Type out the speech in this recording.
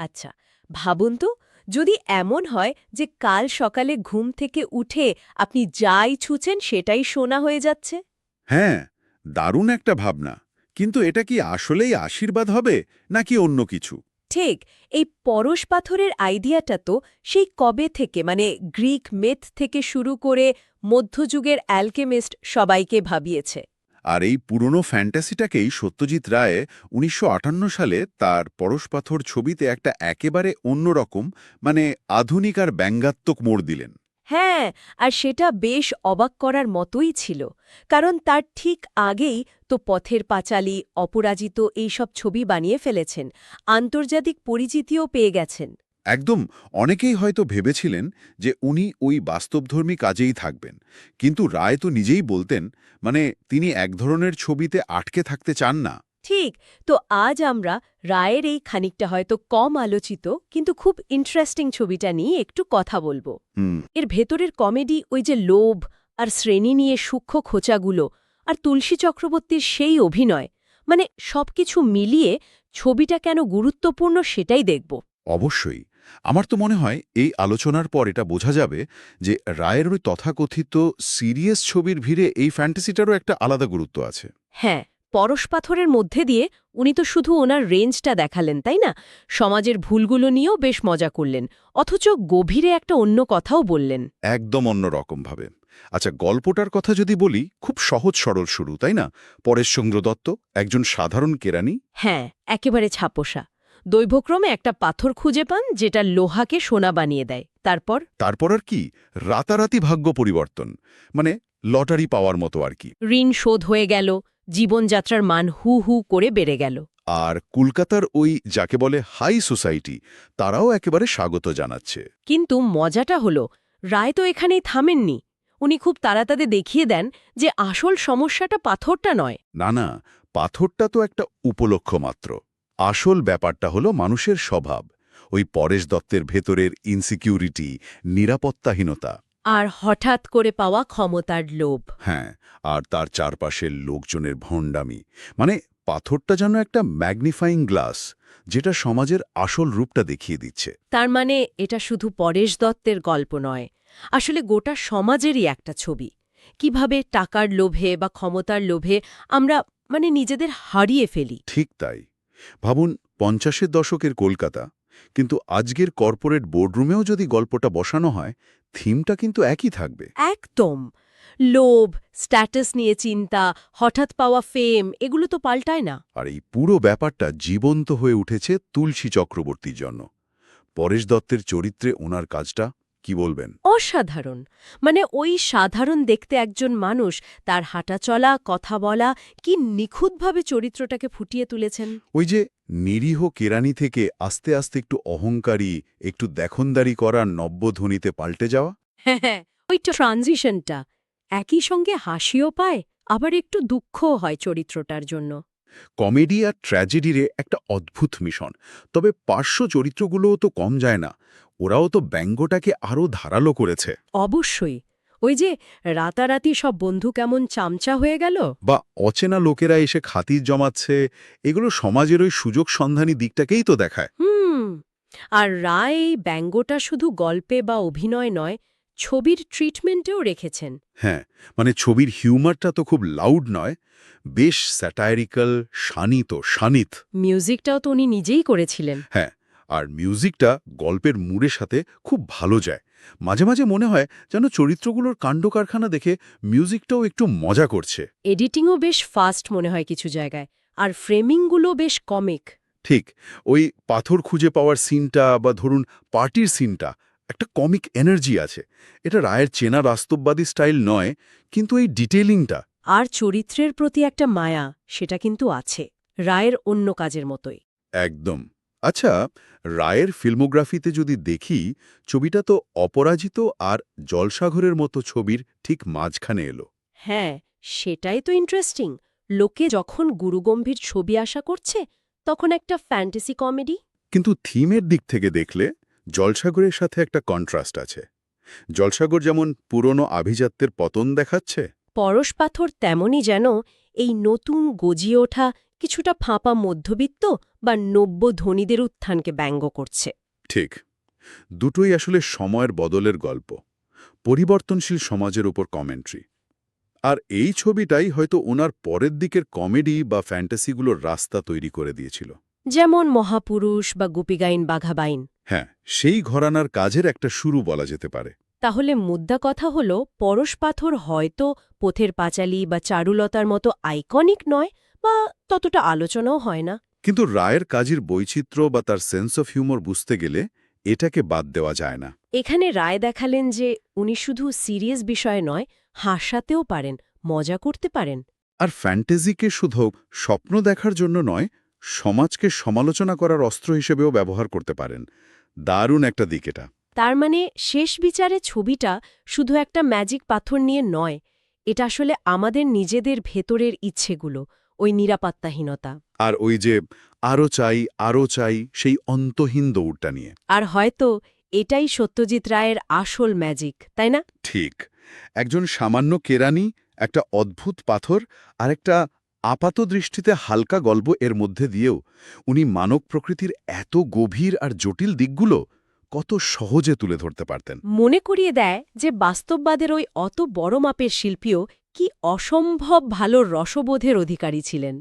আচ্ছা ভাবুন তো যদি এমন হয় যে কাল সকালে ঘুম থেকে উঠে আপনি যাই ছুঁচেন সেটাই সোনা হয়ে যাচ্ছে। হ্যাঁ দারুণ একটা ভাবনা। কিন্তু এটা কি আসলেই আশীর্বাদ হবে নাকি অন্য কিছু? ঠিক এই পরশ পাথরের আইডিয়াটা তো সেই কবে থেকে মানে গ্রিক মেথ থেকে শুরু করে মধ্যযুগের অ্যালকেমিস্ট সবাইকে ভাবিয়েছে। আর এই পুরনো ফ্যান্টাসিটাকেই সত্যজিৎ রায় উনিশশো আটান্ন সালে তার পরশপাথর ছবিতে একটা একেবারে অন্যরকম মানে আধুনিক আর ব্যঙ্গাত্মক মোড় দিলেন। হ্যাঁ আর সেটা বেশ অবাক করার মতোই ছিল, কারণ তার ঠিক আগেই তো পথের পাঁচালী, অপরাজিত এইসব ছবি বানিয়ে ফেলেছেন, আন্তর্জাতিক পরিচিতিও পেয়ে গেছেন। একদম অনেকেই হয়তো ভেবেছিলেন যে উনি ওই বাস্তবধর্মী কাজেই থাকবেন। কিন্তু রায় তো নিজেই বলতেন মানে তিনি এক ধরনের ছবিতে আটকে থাকতে চান না। ঠিক তো আজ আমরা রায়ের এই খানিকটা হয়তো কম আলোচিত কিন্তু খুব ইন্টারেস্টিং ছবিটা নিয়ে একটু কথা বলব। এর ভেতরের কমেডি ওই যে লোভ আর শ্রেণি নিয়ে সূক্ষ্ম খোঁচাগুলো আর তুলসী চক্রবর্তীর সেই অভিনয় মানে সবকিছু মিলিয়ে ছবিটা কেন গুরুত্বপূর্ণ সেটাই দেখব। অবশ্যই। আমার তো মনে হয় এই আলোচনার পর এটা বোঝা যাবে যে রায়ের ওই তথাকথিত সিরিয়াস ছবির ভিড়ে এই ফ্যান্টাসিটারও একটা আলাদা গুরুত্ব আছে। হ্যাঁ পরশ পাথরের মধ্যে দিয়ে উনি তো শুধু ওনার রেঞ্জটা দেখালেন তাই না? সমাজের ভুলগুলো নিয়েও বেশ মজা করলেন অথচ গভীরে একটা অন্য কথাও বললেন। একদম অন্য অন্যরকমভাবে আচ্ছা গল্পটার কথা যদি বলি খুব সহজ সরল শুরু তাই না? পরেশচন্দ্র দত্ত একজন সাধারণ কেরানি হ্যাঁ একেবারে ছাপোষা। দৈভক্রমে একটা পাথর খুঁজে পান যেটা লোহাকে সোনা বানিয়ে দেয়। তারপর? তারপর আর কি? রাতারাতি ভাগ্য পরিবর্তন। মানে লটারি পাওয়ার মতো আর কি। ঋণ শোধ হয়ে গেল জীবনযাত্রার মান হু হু করে বেড়ে গেল। আর কলকাতার ওই যাকে বলে হাই সোসাইটি তারাও একেবারে স্বাগত জানাচ্ছে। কিন্তু মজাটা হলো রায় তো এখানেই থামেননি। উনি খুব তাড়াতাড়ি দেখিয়ে দেন যে আসল সমস্যাটা পাথরটা নয়। না না পাথরটা তো একটা উপলক্ষ মাত্র। আসল ব্যাপারটা হলো মানুষের স্বভাব ওই পরেশ দত্তের ভেতরের ইনসিকিউরিটি নিরাপত্তাহীনতা। আর হঠাৎ করে পাওয়া ক্ষমতার লোভ। হ্যাঁ আর তার চারপাশের লোকজনের ভণ্ডামি। মানে পাথরটা যেন একটা ম্যাগনিফাইং গ্লাস যেটা সমাজের আসল রূপটা দেখিয়ে দিচ্ছে। তার মানে এটা শুধু পরেশ দত্তের গল্প নয় আসলে গোটা সমাজেরই একটা ছবি। কীভাবে টাকার লোভে বা ক্ষমতার লোভে আমরা মানে নিজেদের হারিয়ে ফেলি। ঠিক তাই। ভাবুন পঞ্চাশের দশকের কলকাতা কিন্তু আজকের কর্পোরেট বোর্ডরুমেও যদি গল্পটা বসানো হয় থিমটা কিন্তু একই থাকবে। একদম। লোভ স্ট্যাটাস নিয়ে চিন্তা হঠাৎ পাওয়া ফেম এগুলো তো পাল্টায় না। আর এই পুরো ব্যাপারটা জীবন্ত হয়ে উঠেছে তুলসী চক্রবর্তীর জন্য। পরেশ দত্তের চরিত্রে ওনার কাজটা কি বলবেন? অসাধারণ। মানে ওই সাধারণ দেখতে একজন মানুষ তার হাঁটা চলা কথা বলা কি নিখুঁতভাবে চরিত্রটাকে ফুটিয়ে তুলেছেন। ওই যে নিরীহ কেরানি থেকে আস্তে আস্তে একটু অহংকারী একটু দেখনদারি করার নব্যধ্বনিতে পাল্টে যাওয়া? হ্যাঁ হ্যাঁ ওই ট্রানজিশনটা। একই সঙ্গে হাসিও পায় আবার একটু দুঃখও হয় চরিত্রটার জন্য। কমেডি আর ট্র্যাজেডিরে একটা অদ্ভুত মিশন। তবে পার্শ্ব চরিত্রগুলোও তো কম যায় না। ওরাও তো ব্যঙ্গটাকে আরও ধারালো করেছে। অবশ্যই। ওই যে রাতারাতি সব বন্ধু কেমন চামচা হয়ে গেল? বা অচেনা লোকেরা এসে খাতির জমাচ্ছে এগুলো সমাজের ওই সুযোগ সন্ধানী দিকটাকেই তো দেখায়। হুম। আর রায় এই ব্যঙ্গটা শুধু গল্পে বা অভিনয় নয় ছবির ট্রিটমেন্টেও রেখেছেন। হ্যাঁ মানে ছবির হিউমারটা তো খুব লাউড নয় বেশ স্যাটায়ারিক্যাল শানিত শানিত। মিউজিকটাও তো উনি নিজেই করেছিলেন। হ্যাঁ আর মিউজিকটা গল্পের মুড়ের সাথে খুব ভালো যায়। মাঝে মাঝে মনে হয় যেন চরিত্রগুলোর কাণ্ডকারখানা দেখে মিউজিকটাও একটু মজা করছে। এডিটিংও বেশ ফাস্ট মনে হয় কিছু জায়গায় আর ফ্রেমিংগুলো বেশ কমিক। ঠিক ওই পাথর খুঁজে পাওয়ার সিনটা বা ধরুন পার্টির সিনটা একটা কমিক এনার্জি আছে। এটা রায়ের চেনা বাস্তববাদী স্টাইল নয় কিন্তু এই ডিটেলিংটা আর চরিত্রের প্রতি একটা মায়া সেটা কিন্তু আছে রায়ের অন্য কাজের মতোই। একদম। আচ্ছা রায়ের ফিল্মোগ্রাফিতে যদি দেখি ছবিটা তো অপরাজিত আর জলসাগরের মতো ছবির ঠিক মাঝখানে এলো। হ্যাঁ সেটাই তো ইন্টারেস্টিং লোকে যখন গুরুগম্ভীর ছবি আশা করছে তখন একটা ফ্যান্টাসি কমেডি কিন্তু থিমের দিক থেকে দেখলে জলসাগরের সাথে একটা কন্ট্রাস্ট আছে। জলসাগর যেমন পুরনো আভিজাত্যের পতন দেখাচ্ছে। পরশ পাথর তেমনই যেন এই নতুন গজিয়ে ওঠা কিছুটা ফাঁপা মধ্যবিত্ত বা নব্য ধনীদের উত্থানকে ব্যঙ্গ করছে। ঠিক। দুটোই আসলে সময়ের বদলের গল্প পরিবর্তনশীল সমাজের উপর কমেন্ট্রি আর এই ছবিটাই হয়তো ওনার পরের দিকের কমেডি বা ফ্যান্টাসিগুলোর রাস্তা তৈরি করে দিয়েছিল। যেমন মহাপুরুষ বা গুপিগাইন বাঘাবাইন। হ্যাঁ সেই ঘরানার কাজের একটা শুরু বলা যেতে পারে। তাহলে মুদ্রা কথা হল পরশ পাথর হয়তো পথের পাঁচালী বা চারুলতার মতো আইকনিক নয় বা ততটা আলোচনাও হয় না। কিন্তু রায়ের কাজের বৈচিত্র্য বা তার সেন্স অফ হিউমর বুঝতে গেলে এটাকে বাদ দেওয়া যায় না। এখানে রায় দেখালেন যে উনি শুধু সিরিয়াস বিষয় নয় হাসাতেও পারেন মজা করতে পারেন। আর ফ্যান্টাজিকে শুধু স্বপ্ন দেখার জন্য নয় সমাজকে সমালোচনা করার অস্ত্র হিসেবেও ব্যবহার করতে পারেন। দারুণ একটা দিক এটা। তার মানে শেষ বিচারে ছবিটা শুধু একটা ম্যাজিক পাথর নিয়ে নয় এটা আসলে আমাদের নিজেদের ভেতরের ইচ্ছেগুলো ওই নিরাপত্তাহীনতা। আর ওই যে আরও চাই আরও চাই সেই অন্তহীন দৌড়টা নিয়ে। আর হয়তো এটাই সত্যজিৎ রায়ের আসল ম্যাজিক তাই না? ঠিক। একজন সামান্য কেরানি একটা অদ্ভুত পাথর আর একটা আপাত দৃষ্টিতে হালকা গল্প এর মধ্যে দিয়েও উনি মানব প্রকৃতির এত গভীর আর জটিল দিকগুলো কত সহজে তুলে ধরতে পারতেন। মনে করিয়ে দেয় যে বাস্তববাদের ওই অত বড় মাপের শিল্পীও কি অসম্ভব ভালো রসবোধের অধিকারী ছিলেন।